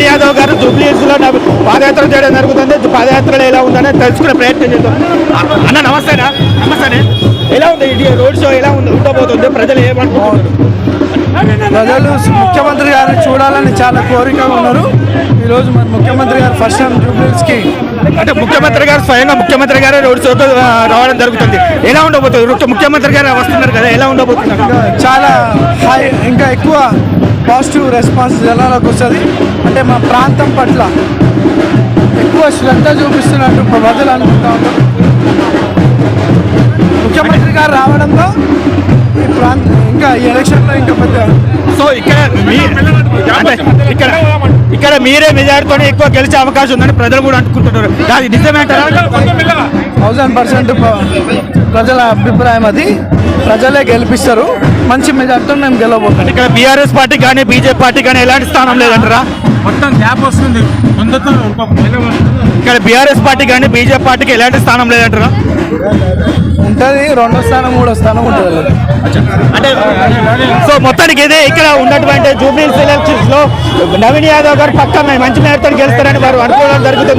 యాదవ్ గారు జూబ్లీ హిల్స్లో నవ- పాదయాత్ర చేయడం జరుగుతుంది. పాదయాత్రలో ఎలా ఉందని తెలుసుకునే ప్రయత్నం చేద్దాం. అన్న నమస్తేనా నమస్తే ఎలా ఉంది ఇది రోడ్ షో? ఎలా ఉంది? ఉండబోతుంది. ప్రజలు ఏమనుకుంటున్నారు? ప్రజలు ముఖ్యమంత్రి గారిని చూడాలని చాలా కోరికగా ఉన్నారు. ఈరోజు మన ముఖ్యమంత్రి గారు ఫస్ట్ టైం జూబ్లీస్కి అంటే ముఖ్యమంత్రి గారు స్వయంగా ముఖ్యమంత్రి గారే రోడ్ షోకు ఆ, రావడం జరుగుతుంది. ఎలా ఉండబోతుంది? ముఖ్యమంత్రి గారు వస్తున్నారు కదా ఎలా ఉండబోతున్నారు చాలా హై ఇంకా ఎక్కువ పాజిటివ్ రెస్పాన్స్ జనాలకు వస్తుంది. అంటే మా ప్రాంతం పట్ల ఎక్కువ శ్రద్ధ చూపిస్తున్నట్టు ప్రజలు అనుకుంటా ముఖ్యమంత్రి గారు రావడంతో ఈ ప్రాంతం ఇంకా ఈ ఎలక్షన్లో ఇంకా పెద్ద సో ఇక్కడ ఇక్కడ ఇక్కడ మీరే మెజార్టీతో ఎక్కువ గెలిచే అవకాశం ఉందని ప్రజలు కూడా అనుకుంటున్నారు. అది నిజమేంటారా థౌజండ్ పర్సెంట్ ప్రజల అభిప్రాయం అది. ప్రజలే గెలిపిస్తారు. మంచి మెజార్టీతో మేము గెలవబోతాం ఇక్కడ బీఆర్ఎస్ పార్టీ కానీ బీజేపీ పార్టీ కానీ ఎలాంటి స్థానం లేదంటారా? మొత్తం గ్యాప్ వస్తుంది. ముందుతో. ఇక్కడ బీఆర్ఎస్ పార్టీ కానీ బీజేపీ పార్టీకి ఎలాంటి స్థానం లేదంటారా? ఉంటుంది రెండో స్థానం మూడో స్థానం ఉంటుంది అంటే సో మొత్తానికి ఇదే ఇక్కడ ఉన్నటువంటి జూబ్లీ సెలక్షన్స్లో నవీన్ యాదవ్ గారు పక్క మంచి మేరతో గెలుస్తారని వారు అనుకోవడం జరుగుతుంది.